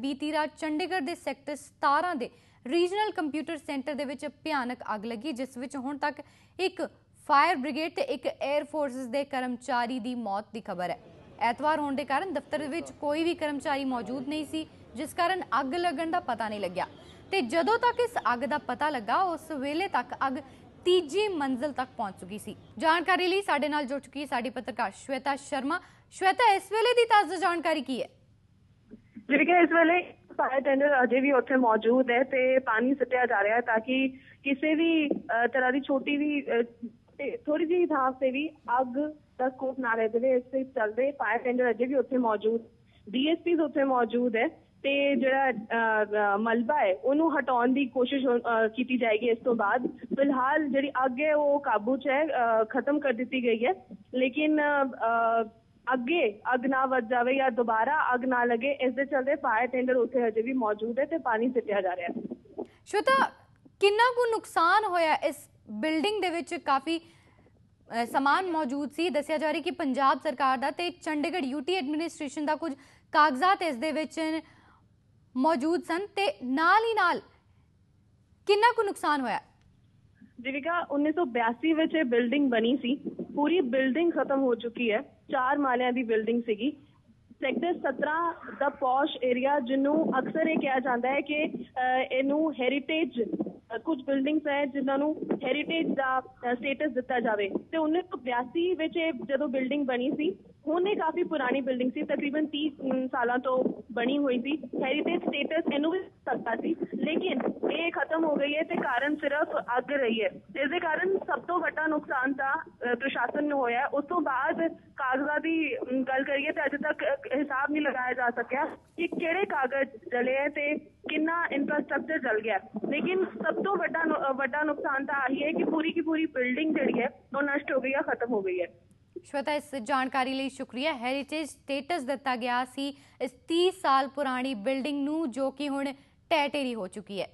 ਬੀਤੀ ਰਾਤ ਚੰਡੀਗੜ੍ਹ ਦੇ ਸੈਕਟਰ 17 ਦੇ ਰੀਜਨਲ ਕੰਪਿਊਟਰ ਸੈਂਟਰ ਦੇ ਵਿੱਚ ਭਿਆਨਕ ਅੱਗ ਲੱਗੀ, ਜਿਸ ਵਿੱਚ ਹੁਣ ਤੱਕ ਇੱਕ ਫਾਇਰ ਬ੍ਰਿਗੇਡ ਤੇ ਇੱਕ 에ਅਰ ਫੋਰਸਸ ਦੇ ਕਰਮਚਾਰੀ ਦੀ ਮੌਤ ਦੀ ਖਬਰ ਹੈ। ਐਤਵਾਰ ਹੋਣ ਦੇ ਕਾਰਨ ਦਫ਼ਤਰ ਵਿੱਚ ਕੋਈ ਵੀ ਕਰਮਚਾਰੀ ਮੌਜੂਦ ਨਹੀਂ ਸੀ, ਜਿਸ ਕਾਰਨ ਅੱਗ ਲੱਗਣ ਦਾ ਪਤਾ ਨਹੀਂ ਲੱਗਿਆ। ਤੇ ਜਦੋਂ ਤੱਕ ਇਸ ਅੱਗ ਦਾ ਪਤਾ ਲੱਗਾ, ਉਸ ਵੇਲੇ ਤੱਕ ਅੱਗ ਤੀਜੀ ਮੰਜ਼ਲ ਤੱਕ ਪਹੁੰਚ ਚੁੱਕੀ ਸੀ। ਜਾਣਕਾਰੀ ਲਈ ਸਾਡੇ ਨਾਲ ਜੁੜ ਚੁੱਕੀ ਸਾਡੀ ਪੱਤਰਕਾਰ ਸ਼ਵੇਤਾ ਸ਼ਰਮਾ। ਸ਼ਵੇਤਾ, ਇਸ ਵੇਲੇ ਦੀ ਤਾਜ਼ਾ ਜਾਣਕਾਰੀ ਕੀ ਹੈ? ਜਿਹੜੀ ਇਸ ਵੇਲੇ ਫਾਇਰ ਟੈਂਡਰ ਅਜੇ ਵੀ ਉੱਥੇ ਮੌਜੂਦ ਹੈ ਤੇ ਪਾਣੀ ਸੁੱਟਿਆ ਜਾ ਰਿਹਾ ਹੈ ਤਾਂ ਕਿ ਕਿਸੇ ਵੀ ਤਰ੍ਹਾਂ ਦੀ ਛੋਟੀ ਵੀ ਥੋੜੀ ਜਿਹੀ ਥਾਂ ਤੇ ਵੀ ਅੱਗ ਦਾ ਸਕੋਪ ਨਾ ਰਹਿ ਜਾਵੇ, ਇਸ ਦੇ ਚੱਲਦੇ ਫਾਇਰ ਟੈਂਡਰ ਅਜੇ ਵੀ ਉੱਥੇ ਮੌਜੂਦ ਡੀਐਸਪੀਸ ਉੱਥੇ ਮੌਜੂਦ ਹੈ ਤੇ ਜਿਹੜਾ ਮਲਬਾ ਹੈ, ਉਹਨੂੰ ਹਟਾਉਣ ਦੀ ਕੋਸ਼ਿਸ਼ ਕੀਤੀ ਜਾਏਗੀ ਇਸ ਤੋਂ ਬਾਅਦ। ਫਿਲਹਾਲ ਜਿਹੜੀ ਅੱਗ ਹੈ, ਉਹ ਕਾਬੂ 'ਚ ਹੈ ਖਤਮ ਕਰ ਦਿੱਤੀ ਗਈ ਹੈ। ਲੇਕਿਨ ਅੱਗੇ ਅੱਗ ਨਾ ਵੱਜ ਜਾਵੇ ਜਾਂ ਦੁਬਾਰਾ ਅੱਗ ਨਾ ਲੱਗੇ, ਇਸ ਦੇ ਚਲਦੇ ਫਾਇਰ ਟੈਂਡਰ ਉੱਥੇ ਹਜੇ ਵੀ ਮੌਜੂਦ ਹੈ ਤੇ ਪਾਣੀ ਸਿੱਟਿਆ ਜਾ ਰਿਹਾ ਹੈ। ਸ਼ਵੇਤਾ ਕਿੰਨਾ ਕੁ ਨੁਕਸਾਨ ਹੋਇਆ? ਇਸ ਬਿਲਡਿੰਗ ਦੇ ਵਿੱਚ ਕਾਫੀ ਸਮਾਨ ਮੌਜੂਦ ਸੀ। ਦੱਸਿਆ ਜਾ ਰਿਹਾ ਕਿ ਪੰਜਾਬ ਸਰਕਾਰ ਦਾ ਤੇ ਚੰਡੀਗੜ੍ਹ ਯੂਟੀ ਐਡਮਿਨਿਸਟ੍ਰੇਸ਼ਨ ਦਾ ਕੁਝ ਕਾਗਜ਼ਾਤ ਇਸ ਦੇ ਵਿੱਚ ਮੌਜੂਦ ਸਨ ਤੇ ਨਾਲ ਹੀ ਨਾਲ ਕਿੰਨਾ ਕੁ ਨੁਕਸਾਨ ਹੋਇਆ? ਜਿਵੇਂ 1982 ਵਿੱਚ ਇਹ ਬਿਲਡਿੰਗ ਬਣੀ ਸੀ। ਪੂਰੀ ਬਿਲਡਿੰਗ ਖਤਮ ਹੋ ਚੁੱਕੀ ਹੈ। ਚਾਰ ਮਾਲਿਆਂ ਦੀ ਬਿਲਡਿੰਗ ਸੀਗੀ। ਸੈਕਟਰ 17 ਦਾ ਪੌਸ਼ ਏਰੀਆ ਜਿਹਨੂੰ ਅਕਸਰ ਇਹ ਕਿਹਾ ਜਾਂਦਾ ਹੈ ਕਿ ਅਹ, ਇਹਨੂੰ ਹੈਰੀਟੇਜ ਕੁਝ ਬਿਲਡਿੰਗਸ ਹੈ ਜਿਨ੍ਹਾਂ ਨੂੰ ਹੈਰੀਟੇਜ ਦਾ ਸਟੇਟਸ ਦਿੱਤਾ ਜਾਵੇ। ਤੇ 1982 ਵਿੱਚ ਇਹ ਜਦੋਂ ਬਿਲਡਿੰਗ ਬਣੀ ਸੀ ਹੁਣ ਇਹ ਕਾਫੀ ਪੁਰਾਣੀ ਬਿਲਡਿੰਗ ਸੀ, ਤਕਰੀਬਨ 30 ਸਾਲਾਂ ਤੋਂ ਬਣੀ ਹੋਈ ਸੀ। ਹੈਰੀਟੇਜ ਸਟੇਟਸ ਇਹਨੂੰ ਵੀ ਸਕਦਾ ਸੀ, ਲੇਕਿਨ ਇਹ ਖਤਮ ਹੋ ਗਈ ਹੈ ਤੇ ਕਾਰਨ ਸਿਰਫ ਅੱਗ ਰਹੀ ਹੈ। ਇਸ ਦੇ ਕਾਰਨ ਸਭ ਤੋਂ ਵੱਡਾ ਨੁਕਸਾਨ ਤਾਂ ਪ੍ਰਸ਼ਾਸਨ ਨੂੰ ਹੋਇਆ। ਉਸ ਤੋਂ ਬਾਅਦ ਕਾਗਜ਼ਾਂ ਦੀ ਗੱਲ ਕਰੀਏ ਤਾਂ ਅਜੇ ਤੱਕ ਹਿਸਾਬ ਨਹੀਂ ਲਗਾਇਆ ਜਾ ਸਕਿਆ ਕਿ ਕਿਹੜੇ ਕਾਗਜ਼ ਜਲੇ ਹੈ ਤੇ ਕਿੰਨਾ ਇਨਫਰਾਸਟ੍ਰਕਚਰ ਜਲ ਗਿਆ। ਲੇਕਿਨ ਸਭ ਤੋਂ ਵੱਡਾ ਵੱਡਾ ਨੁਕਸਾਨ ਤਾਂ ਆਹੀ ਹੈ ਕਿ ਪੂਰੀ ਕੀ ਪੂਰੀ ਬਿਲਡਿੰਗ ਜਿਹੜੀ ਹੈ, ਉਹ ਨਸ਼ਟ ਹੋ ਗਈ ਹੈ ਖਤਮ ਹੋ ਗਈ ਹੈ। ਸ਼ਵੇਤਾ, ਇਸ ਜਾਣਕਾਰੀ ਲਈ ਸ਼ੁਕਰੀਆ। ਹੈਰੀਟੇਜ ਸਟੇਟਸ ਦਿੱਤਾ ਗਿਆ ਸੀ ਇਸ 30 ਸਾਲ ਪੁਰਾਣੀ ਬਿਲਡਿੰਗ ਨੂੰ, ਜੋ ਕਿ ਹੁਣ ਟੈਟੇਰੀ ਹੋ ਚੁੱਕੀ ਹੈ।